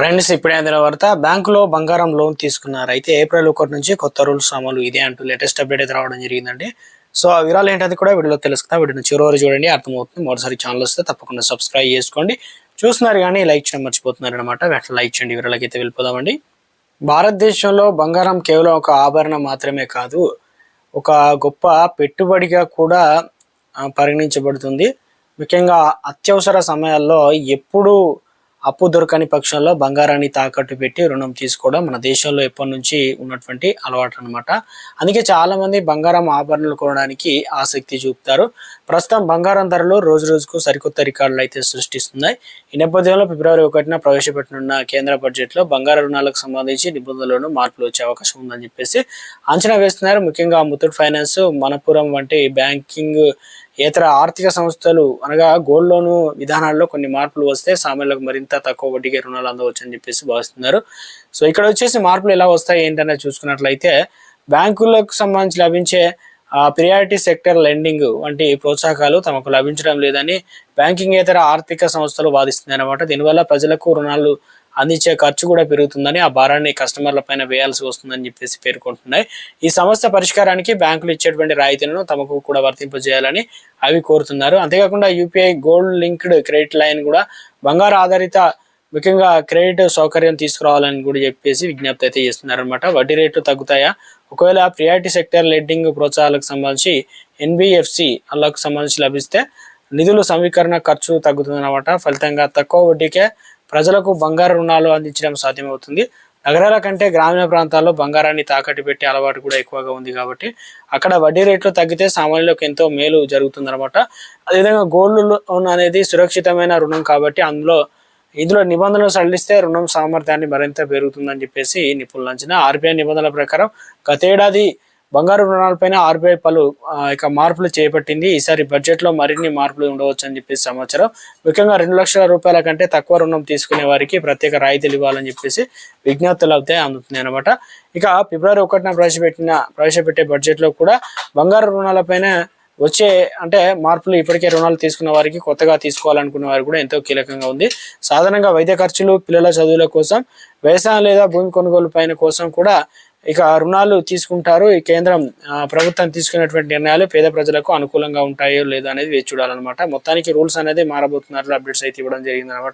Friends ఇప్పుడే తర్వాత బ్యాంకులో బంగారం లోన్ తీసుకున్నారు. అయితే ఏప్రిల్ ఒకటి నుంచి కొత్త రూల్స్ అమలు ఇదే అంటూ లేటెస్ట్ అప్డేట్ అయితే రావడం జరిగిందండి. సో ఆ వివరాలు ఏంటది కూడా వీడియోలో తెలుసుకుందాం. వీడియోని చివరి చూడండి అర్థమవుతుంది. మొదటిసారి ఛానల్ వస్తే తప్పకుండా సబ్స్క్రైబ్ చేసుకోండి. చూస్తున్నారు కానీ లైక్ చేయడం మర్చిపోతున్నారు అనమాట వెంటనే లైక్ చేయండి. వివరాలకి అయితే వెళ్ళిపోదామండి. భారతదేశంలో బంగారం కేవలం ఒక ఆభరణం మాత్రమే కాదు ఒక గొప్ప పెట్టుబడిగా కూడా పరిగణించబడుతుంది. ముఖ్యంగా అత్యవసర సమయాల్లో ఎప్పుడు అప్పు దొరకని పక్షంలో బంగారాన్ని తాకట్టు పెట్టి రుణం తీసుకోవడం మన దేశంలో ఎప్పటి నుంచి ఉన్నటువంటి అలవాటు అనమాట అందుకే చాలా మంది బంగారం ఆభరణలు కొనడానికి ఆసక్తి చూపుతారు. ప్రస్తుతం బంగారం ధరలు రోజు రోజుకు సరికొత్త రికార్డులు అయితే సృష్టిస్తున్నాయి. ఈ నేపథ్యంలో ఫిబ్రవరి ఒకటిన ప్రవేశపెట్టనున్న కేంద్ర బడ్జెట్లో బంగార రుణాలకు సంబంధించి నిబంధనలను మార్పులు వచ్చే అవకాశం ఉందని చెప్పేసి అంచనా వేస్తున్నారు. ముఖ్యంగా ముత్తూట్ ఫైనాన్స్ మనపురం వంటి బ్యాంకింగ్ ఇతర ఆర్థిక సంస్థలు అనగా గోల్డ్ లోన్ విధానాల్లో కొన్ని మార్పులు వస్తే సామాన్యులకు మరింత తక్కువ వడ్డీకి రుణాలు అందవచ్చు అని చెప్పేసి భావిస్తున్నారు. సో ఇక్కడ వచ్చేసి మార్పులు ఎలా వస్తాయి ఏంటనేది చూసుకున్నట్లయితే బ్యాంకులకు సంబంధించి లభించే ప్రియారిటీ సెక్టర్ లెండింగ్ వంటి ప్రోత్సాహకాలు తమకు లభించడం లేదని బ్యాంకింగ్ ఇతర ఆర్థిక సంస్థలు వాదిస్తున్నాయి అనమాట దీనివల్ల ప్రజలకు రుణాలు అందించే ఖర్చు కూడా పెరుగుతుందని ఆ భారాన్ని కస్టమర్ల పైన వేయాల్సి వస్తుందని చెప్పేసి పేర్కొంటున్నాయి. ఈ సమస్య పరిష్కారానికి బ్యాంకులు ఇచ్చేటువంటి రాయితీలను తమకు కూడా వర్తింపజేయాలని అవి కోరుతున్నారు. అంతేకాకుండా UPI gold linked credit line కూడా బంగారు ఆధారిత ముఖ్యంగా క్రెడిట్ సౌకర్యం తీసుకురావాలని కూడా చెప్పేసి విజ్ఞప్తి అయితే చేస్తున్నారనమాట వడ్డీ రేట్లు తగ్గుతాయా? ఒకవేళ ప్రియారిటీ సెక్టర్ లెడ్డింగ్ ప్రోత్సాహాలకు సంబంధించి ఎన్బిఎఫ్సి అల్లకు సంబంధించి లభిస్తే నిధుల సమీకరణ ఖర్చు తగ్గుతుందన్నమాట. ఫలితంగా తక్కువ వడ్డీకే ప్రజలకు బంగారు రుణాలు అందించడం సాధ్యమవుతుంది. నగరాల కంటే గ్రామీణ ప్రాంతాల్లో బంగారాన్ని తాకట్టు పెట్టే అలవాటు కూడా ఎక్కువగా ఉంది కాబట్టి అక్కడ వడ్డీ రేట్లు తగ్గితే సామాన్యులకు ఎంతో మేలు జరుగుతుందన్నమాట. అదేవిధంగా గోల్డ్ లోన్ అనేది సురక్షితమైన రుణం కాబట్టి అందులో ఇందులో నిబంధనలు సడలిస్తే రుణం సామర్థ్యాన్ని మరింత పెరుగుతుందని చెప్పేసి నిపుణుల అంచనా. ఆర్బీఐ నిబంధనల ప్రకారం గతేడాది బంగారు రుణాలపైన ఆర్బీఐ పలు ఇక మార్పులు చేపట్టింది. ఈసారి బడ్జెట్లో మరిన్ని మార్పులు ఉండవచ్చు అని చెప్పేసి సమాచారం. ముఖ్యంగా రెండు లక్షల రూపాయల కంటే తక్కువ రుణం తీసుకునే వారికి ప్రత్యేక రాయితీలు ఇవ్వాలని చెప్పేసి విజ్ఞప్తులు అయితే అందుతుంది అనమాట ఇక ఫిబ్రవరి ఒకటిన ప్రవేశపెట్టిన ప్రవేశపెట్టే బడ్జెట్లో కూడా బంగారు రుణాలపైన వచ్చే అంటే మార్పులు ఇప్పటికే రుణాలు తీసుకున్న వారికి కొత్తగా తీసుకోవాలనుకున్న వారు కూడా ఎంతో కీలకంగా ఉంది. సాధారణంగా వైద్య ఖర్చులు పిల్లల చదువుల కోసం వ్యవసాయం లేదా భూమి కొనుగోలు పైన కోసం కూడా ఇక రుణాలు తీసుకుంటారు. ఈ కేంద్రం ఆ, ప్రభుత్వం తీసుకున్నటువంటి నిర్ణయాలు పేద ప్రజలకు అనుకూలంగా ఉంటాయో లేదో అనేది వేచి చూడాలన్నమాట. మొత్తానికి రూల్స్ అనేది మారబోతున్నారు. అప్డేట్స్ అయితే ఇవ్వడం జరిగింది అనమాట